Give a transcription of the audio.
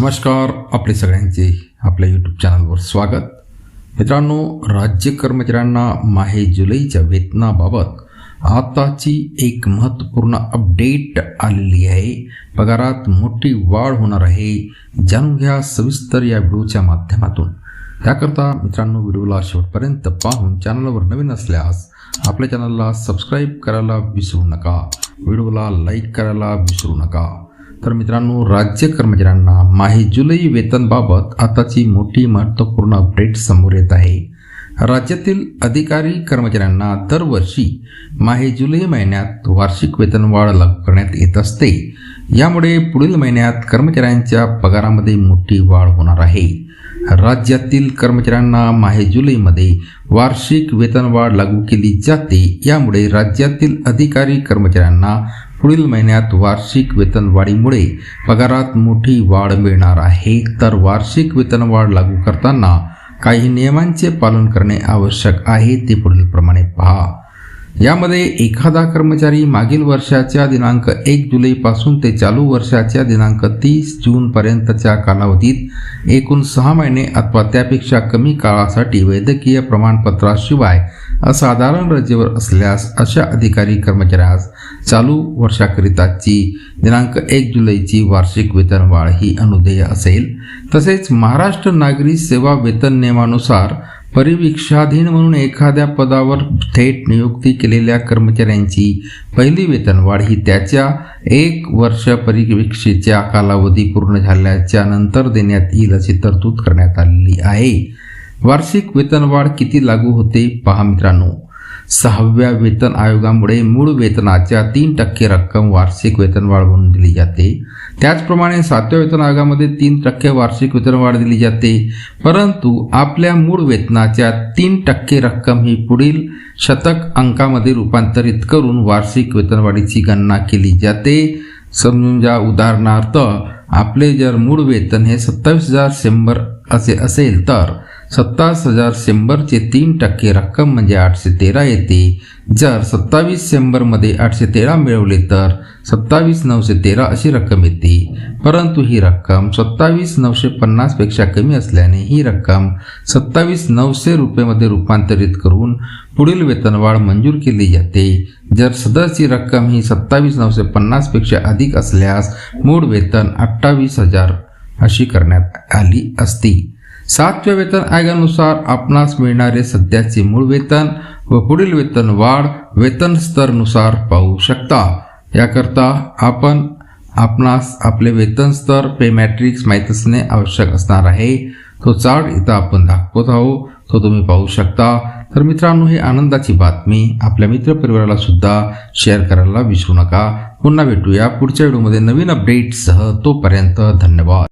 नमस्कार आपले सगळ्यांचे आपल्या यूट्यूब चॅनलवर स्वागत. मित्रांनो राज्य कर्मचाऱ्यांना माहे जुलैच्या वेतनाबाबत आताची एक महत्त्वपूर्ण अपडेट आलेली आहे. पगारात मोठी वाढ होणार आहे. जाणून घ्या सविस्तर या व्हिडिओच्या माध्यमातून. त्याकरता मित्रांनो व्हिडिओला शेवटपर्यंत पाहून चॅनलवर नवीन असल्यास आपल्या चॅनलला सबस्क्राईब करायला विसरू नका. व्हिडिओला लाईक करायला विसरू नका. तर मित्रांनो राज्य कर्मचाऱ्यांना माही जुलै वेतनबाबत आताची मोठी महत्त्वपूर्ण अपडेट समोर येत आहे. राज्यातील अधिकारी कर्मचाऱ्यांना दरवर्षी माहे जुलै महिन्यात वार्षिक वेतनवाढ लागू करण्यात येत असते. यामुळे पुढील महिन्यात कर्मचाऱ्यांच्या पगारामध्ये मोठी वाढ होणार आहे. राज्यातील कर्मचाऱ्यांना माहे जुलैमध्ये वार्षिक वेतनवाढ लागू केली जाते. यामुळे राज्यातील अधिकारी कर्मचाऱ्यांना पुढील महिन्यात वार्षिक वेतनवाढीमुळे पगारात मोठी वाढ मिळणार आहे. तर वार्षिक वेतनवाढ लागू करताना काही नियमांचे पालन करणे आवश्यक आहे ते पुढीलप्रमाणे पहा. यामध्ये एखादा कर्मचारी मागील वर्षाच्या दिनांक एक जुलैपासून ते चालू वर्षाच्या दिनांक तीस जूनपर्यंतच्या कालावधीत एकूण सहा महिने अथवा त्यापेक्षा कमी काळासाठी वैद्यकीय प्रमाणपत्राशिवाय असाधारण रजेवर असल्यास अशा अधिकारी कर्मचाऱ्यास चालू वर्षाकरिताची दिनांक एक जुलैची वार्षिक वेतनवाढ ही अनुदेय असेल. तसेच महाराष्ट्र नागरी सेवा वेतन नियमानुसार परिवीक्षाधीन म्हणून एखाद्या पदावर थेट नियुक्ती केलेल्या कर्मचाऱ्यांची पहिली वेतनवाढ ही त्याच्या एक वर्ष परिवीक्षेच्या कालावधी पूर्ण झाल्याच्यानंतर देण्यात येईल अशी तरतूद करण्यात आलेली आहे. वार्षिक वेतनवाढ किती लागू होते पहा मित्रांनो. सहाव्या वेतन आयोगामुळे मूळ वेतनाच्या तीन टक्के रक्कम वार्षिक वेतनवाढ म्हणून दिली जाते. त्याचप्रमाणे सातव्या वेतन आयोगामध्ये तीन टक्के वार्षिक वेतनवाढ दिली जाते. परंतु आपल्या मूळ वेतनाच्या तीन टक्के रक्कम ही पुढील शतक अंकामध्ये रूपांतरित करून वार्षिक वेतनवाढीची गणना केली जाते. समजून ज्या उदाहरणार्थ आपले जर मूळ वेतन हे सत्तावीस हजार शंभर असे असेल तर सत्तावीस हजार शंभरचे तीन टक्के रक्कम म्हणजे आठशे तेरा येते. जर सत्तावीस शंभरमध्ये आठशे तेरा मिळवले तर सत्तावीस नऊशे तेरा अशी रक्कम येते. परंतु ही रक्कम सत्तावीस नऊशे पन्नासपेक्षा कमी असल्याने ही रक्कम सत्तावीस नऊशे रुपयेमध्ये रूपांतरित करून पुढील वेतनवाढ मंजूर केली जाते. जर सदरची रक्कम ही सत्तावीस नऊशे पन्नासपेक्षा अधिक असल्यास मूळ वेतन अठ्ठावीस हजार अशी करण्यात आली असती. सातव्या वेतन आयोगानुसार आपणास मिळणारे सध्याचे मूळ वेतन व पुढील वेतन वाढ वेतन स्तरनुसार पाहू शकता. याकरता आपण आपणास आपले वेतन स्तर पे मॅट्रिक्स माहीत असणे आवश्यक असणार आहे. तो चार्ट इथं आपण दाखवत आहोत. तो तुम्ही पाहू शकता. तर मित्रांनो ही आनंदाची बातमी आपल्या मित्रपरिवाराला सुद्धा शेअर करायला विसरू नका. पुन्हा भेटूया पुढच्या व्हिडिओमध्ये नवीन अपडेटसह तोपर्यंत धन्यवाद.